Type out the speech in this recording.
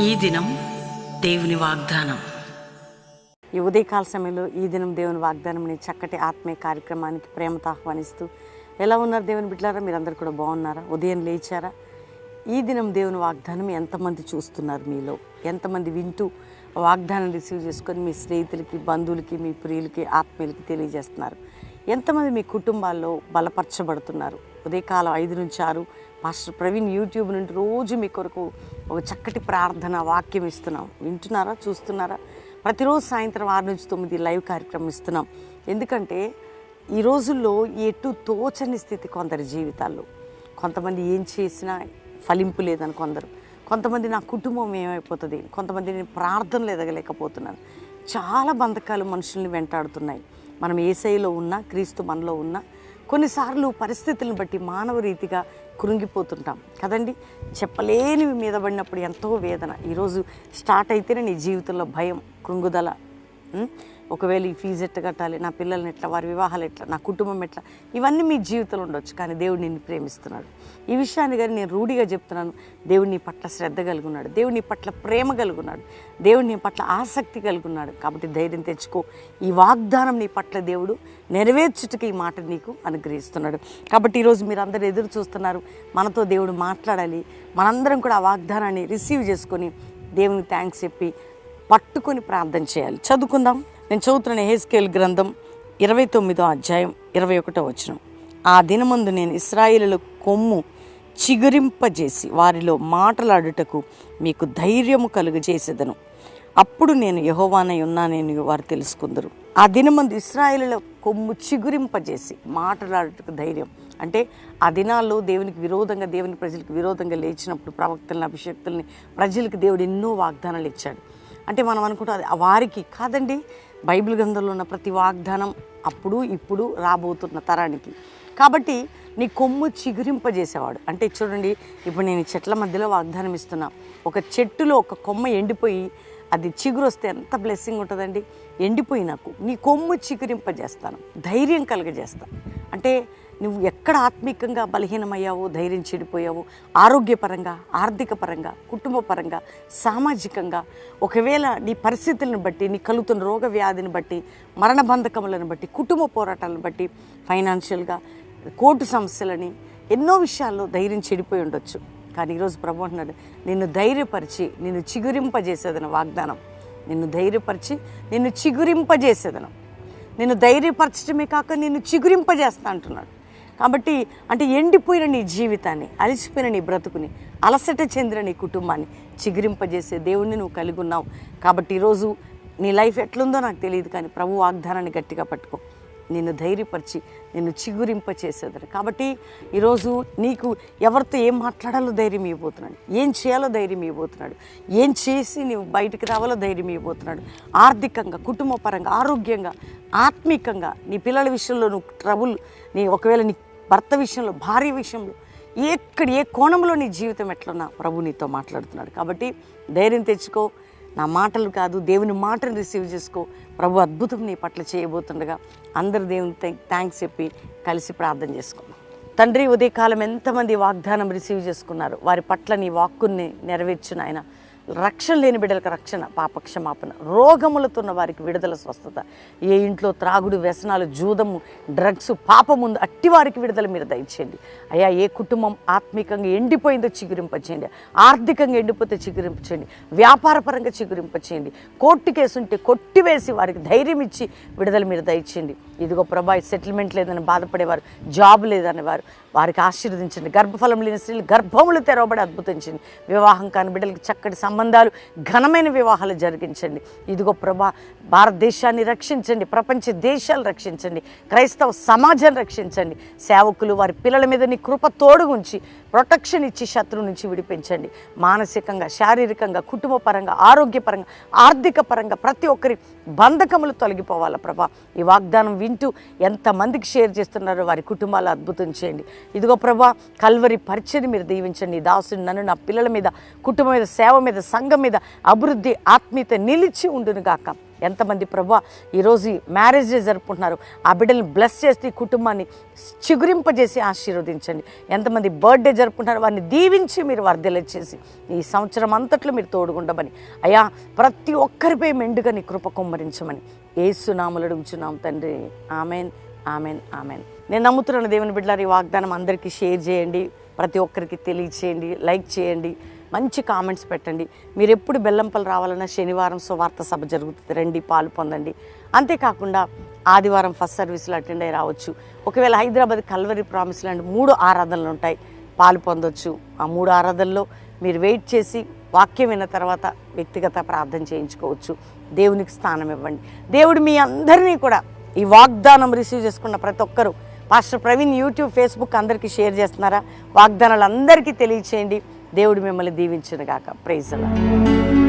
ఈ దినం దేవుని వాగ్దానం. ఈ ఉదయకాల సమయంలో ఈ దినం దేవుని వాగ్దానం చక్కటి ఆత్మీయ కార్యక్రమానికి ప్రేమతో ఆహ్వానిస్తూ ఎలా ఉన్నారు దేవుని బిడ్డారా మీరందరూ కూడా బాగున్నారా? ఉదయం లేచారా? ఈ దినం దేవుని వాగ్దానం ఎంతమంది చూస్తున్నారు మీలో? ఎంతమంది వింటూ వాగ్దానం రిసీవ్ చేసుకొని మీ స్నేహితులకి బంధువులకి మీ ప్రియులకి ఆత్మీయులకి తెలియజేస్తున్నారు? ఎంతమంది మీ కుటుంబాల్లో బలపరచబడుతున్నారు? ఉదయకాలం ఐదు నుంచి ఆరు మాస్టర్ ప్రవీణ్ యూట్యూబ్ నుండి రోజు మీ కొరకు ఒక చక్కటి ప్రార్థన వాక్యం ఇస్తున్నాం. వింటున్నారా? చూస్తున్నారా? ప్రతిరోజు సాయంత్రం ఆరు నుంచి తొమ్మిది లైవ్ కార్యక్రమం ఇస్తున్నాం. ఎందుకంటే ఈ రోజుల్లో ఎటు తోచని స్థితి కొందరి జీవితాల్లో. కొంతమంది ఏం చేసినా ఫలింపు లేదని కొందరు. కొంతమంది నా కుటుంబం ఏమైపోతుంది? కొంతమంది నేను ప్రార్థనలు ఎదగలేకపోతున్నాను. చాలా బంధకాలు మనుషుల్ని వెంటాడుతున్నాయి. మనం ఏసైలో ఉన్నా క్రీస్తు మనలో ఉన్నా కొన్నిసార్లు పరిస్థితులను బట్టి మానవ రీతిగా కృంగిపోతుంటాం. కదండి? చెప్పలేనివి మీద పడినప్పుడు ఎంతో వేదన. ఈరోజు స్టార్ట్ అయితేనే నీ జీవితంలో భయం కృంగుదల. ఒకవేళ ఈ ఫీజు ఎట్లా కట్టాలి నా పిల్లల్ని ఎట్లా వారి వివాహాలు ఎట్లా నా కుటుంబం ఎట్లా ఇవన్నీ మీ జీవితంలో ఉండొచ్చు. కానీ దేవుడు నిన్ను ప్రేమిస్తున్నాడు. ఈ విషయాన్ని కానీ నేను రూఢిగా చెప్తున్నాను. దేవుడు నీ పట్ల శ్రద్ధ కలుగున్నాడు. ఉన్నాడు దేవుడు నీ పట్ల ప్రేమ కలుగున్నాడు. దేవుడు నీ పట్ల ఆసక్తి కలుగున్నాడు. కాబట్టి ధైర్యం తెచ్చుకో. ఈ వాగ్దానం నీ పట్ల దేవుడు నెరవేర్చుటకు ఈ మాట నీకు అనుగ్రహిస్తున్నాడు. కాబట్టి ఈరోజు మీరు అందరూ ఎదురు చూస్తున్నారు. మనతో దేవుడు మాట్లాడాలి. మనందరం కూడా ఆ వాగ్దానాన్ని రిసీవ్ చేసుకొని దేవునికి థ్యాంక్స్ చెప్పి పట్టుకొని ప్రార్థన చేయాలి. చదువుకుందాం. నేను చదువుతున్న హేస్కేల్ గ్రంథం ఇరవై తొమ్మిదో అధ్యాయం ఇరవై ఒకటో వచ్చిన ఆ దినమందు నేను ఇస్రాయిల కొమ్ము చిగురింపజేసి వారిలో మాటలాడుటకు మీకు ధైర్యము కలుగజేసేదను. అప్పుడు నేను యహోవానై ఉన్నానని వారు తెలుసుకుందరు. ఆ దినమందు ఇస్రాయిలలో కొమ్ము చిగురింపజేసి మాట్లాడుటకు ధైర్యం. అంటే ఆ దినాల్లో దేవునికి విరోధంగా దేవుని ప్రజలకు విరోధంగా లేచినప్పుడు ప్రవక్తలను అభిషక్తుల్ని ప్రజలకు దేవుడు ఎన్నో వాగ్దానాలు ఇచ్చాడు. అంటే మనం అనుకుంటాం అది వారికి కాదండి. బైబిల్ గ్రంథంలో ఉన్న ప్రతి వాగ్దానం అప్పుడు ఇప్పుడు రాబోతున్న తరానికి. కాబట్టి నీ కొమ్ము చిగురింపజేసేవాడు. అంటే చూడండి ఇప్పుడు నేను చెట్ల మధ్యలో వాగ్దానం ఇస్తున్నా. ఒక చెట్టులో ఒక కొమ్మ ఎండిపోయి అది చిగురు వస్తే ఎంత బ్లెస్సింగ్ ఉంటుందండి? ఎండిపోయి నాకు. నీ కొమ్ము చిగురింపజేస్తాను. ధైర్యం కలగజేస్తాను. అంటే నువ్వు ఎక్కడ ఆత్మీకంగా బలహీనమయ్యావో ధైర్యం చెడిపోయావో ఆరోగ్యపరంగా ఆర్థిక పరంగా కుటుంబ పరంగా సామాజికంగా ఒకవేళ నీ పరిస్థితులను బట్టి నీ కలుగుతున్న రోగ వ్యాధిని బట్టి మరణ బంధకములను బట్టి కుటుంబ పోరాటాలను బట్టి ఫైనాన్షియల్గా కోర్టు సమస్యలని ఎన్నో విషయాల్లో ధైర్యం చెడిపోయి ఉండొచ్చు. కానీ ఈరోజు ప్రభు అంటున్నాడు నిన్ను ధైర్యపరిచి నిన్ను చిగురింపజేసేదన వాగ్దానం. నిన్ను ధైర్యపరిచి నిన్ను చిగురింపజేసేదనం. నిన్ను ధైర్యపరచడమే కాక నిన్ను చిగురింపజేస్తా అంటున్నాడు. కాబట్టి అంటే ఎండిపోయిన నీ జీవితాన్ని అలసిపోయిన నీ బ్రతుకుని అలసట చెందిన నీ కుటుంబాన్ని చిగురింపజేసే దేవుణ్ణి నువ్వు కలిగి ఉన్నావు. కాబట్టి ఈరోజు నీ లైఫ్ ఎట్లుందో నాకు తెలియదు కానీ ప్రభు వాగ్దానాన్ని గట్టిగా పట్టుకో. నిన్ను ధైర్యపరిచి నిన్ను చిగురింప చేసేదని కాబట్టి ఈరోజు నీకు ఎవరితో ఏం మాట్లాడాలో ధైర్యం ఇవ్వబోతున్నాడు. ఏం చేయాలో ధైర్యం ఇవ్వబోతున్నాడు. ఏం చేసి నీవు బయటికి రావాలో ధైర్యం ఇవ్వబోతున్నాడు. ఆర్థికంగా కుటుంబపరంగా ఆరోగ్యంగా ఆత్మీకంగా నీ పిల్లల విషయంలో నువ్వు ట్రబుల్ నీ ఒకవేళ నీ భర్త విషయంలో భార్య విషయంలో ఎక్కడ ఏ కోణంలో నీ జీవితం ఎట్లున్నా ప్రభు నీతో మాట్లాడుతున్నాడు. కాబట్టి ధైర్యం తెచ్చుకో నా మాటలు కాదు దేవుని మాటను రిసీవ్ చేసుకో. ప్రభు అద్భుతం నీ పట్ల చేయబోతుండగా అందరు దేవుని థ్యాంక్స్ చెప్పి కలిసి ప్రార్థన చేసుకున్నాం తండ్రి ఉదయకాలం ఎంతమంది వాగ్దానం రిసీవ్ చేసుకున్నారు వారి పట్ల నీ వాక్కుని నెరవేర్చిన ఆయన. రక్షణ లేని బిడ్డలకు రక్షణ పాపక్షమాపణ. రోగములతో ఉన్న వారికి విడుదల స్వస్థత. ఏ ఇంట్లో త్రాగుడు వ్యసనాలు జూదము డ్రగ్స్ పాపముందు అట్టి వారికి విడుదల మీరు దయచేయండి. అయ్యా ఏ కుటుంబం ఆత్మికంగా ఎండిపోయిందో చిగురింపచేయండి. ఆర్థికంగా ఎండిపోతే చిగురింపచేయండి. వ్యాపారపరంగా చిగురింపచేయండి. కోర్టు కేసుంటే కొట్టివేసి వారికి ధైర్యం ఇచ్చి విడుదల మీరు దయచేయండి. ఇదిగో ప్రభా సెటిల్మెంట్ లేదని బాధపడేవారు జాబ్ లేదని వారు. వారికి ఆశీర్వదించండి. గర్భఫలం లేని స్త్రీలు గర్భములు తెరవబడి అద్భుతించండి వివాహం కాని బిడ్డలకి చక్కటి సంబంధాలు ఘనమైన వివాహాలు జరిగించండి. ఇదిగో ప్రభా భారతదేశాన్ని రక్షించండి ప్రపంచ దేశాలు రక్షించండి క్రైస్తవ సమాజాన్ని రక్షించండి. సేవకులు వారి పిల్లల మీద నీ కృప తోడుగుంచి ప్రొటెక్షన్ ఇచ్చి శత్రువు నుంచి విడిపించండి. మానసికంగా శారీరకంగా కుటుంబపరంగా ఆరోగ్యపరంగా ఆర్థిక పరంగా ప్రతి ఒక్కరి బంధకములు తొలగిపోవాలా ప్రభా. ఈ వాగ్దానం వింటూ ఎంతమందికి షేర్ చేస్తున్నారో వారి కుటుంబాలు అద్భుతం చేయండి. ఇదిగో ప్రభా కల్వరి పరిచయం మీరు దీవించండి. దాసుని నన్ను నా పిల్లల మీద కుటుంబం మీద సేవ మీద సంఘం మీద అభివృద్ధి ఆత్మీయత నిలిచి ఉండునుగాక ఎంతమంది ప్రభా ఈరోజు మ్యారేజ్ డే జరుపుకుంటున్నారు. ఆ బిడ్డల్ని బ్లెస్ చేస్తే ఈ కుటుంబాన్ని చిగురింపజేసి ఆశీర్వదించండి. ఎంతమంది బర్త్డే జరుపుకుంటున్నారు వారిని దీవించి మీరు వర్ధలెచ్చేసి ఈ సంవత్సరం అంతట్లో మీరు తోడుగుండమని. అయ్యా ప్రతి ఒక్కరిపై మెండుగా నీ కృప కుమ్మరించమని. ఏసునాములు అడుగుచున్నాం తండ్రి. Amen amen amen. నేను నమ్ముతున్నాను దేవుని బిడ్డలారి ఈ వాగ్దానం అందరికీ షేర్ చేయండి. ప్రతి ఒక్కరికి తెలియచేయండి లైక్ చేయండి. మంచి కామెంట్స్ పెట్టండి. మీరు ఎప్పుడు బెల్లంపల్లి రావాలన్నా శనివారం సువార్త సభ జరుగుతుంది. రండి పాలు పొందండి. అంతేకాకుండా ఆదివారం ఫస్ట్ సర్వీసులు అటెండ్ అయ్యి రావచ్చు. ఒకవేళ హైదరాబాద్ కల్వరి ప్రామిస్ లాంటి మూడు ఆరాధనలు ఉంటాయి. పాలు పొందొచ్చు. ఆ మూడు ఆరాధనలో మీరు వెయిట్ చేసి వాక్యం విన్న తర్వాత వ్యక్తిగత ప్రార్థన చేయించుకోవచ్చు. దేవునికి స్థానం ఇవ్వండి. దేవుడు మీ అందరినీ కూడా ఈ వాగ్దానం రిసీవ్ చేసుకున్న ప్రతి ఒక్కరూ పాస్టర్ ప్రవీణ్ యూట్యూబ్ ఫేస్బుక్ అందరికీ షేర్ చేస్తున్నారా? వాగ్దానాలు అందరికీ తెలియచేయండి. దేవుడు మిమ్మల్ని దీవించిన గాక. ప్రైజ్ అలా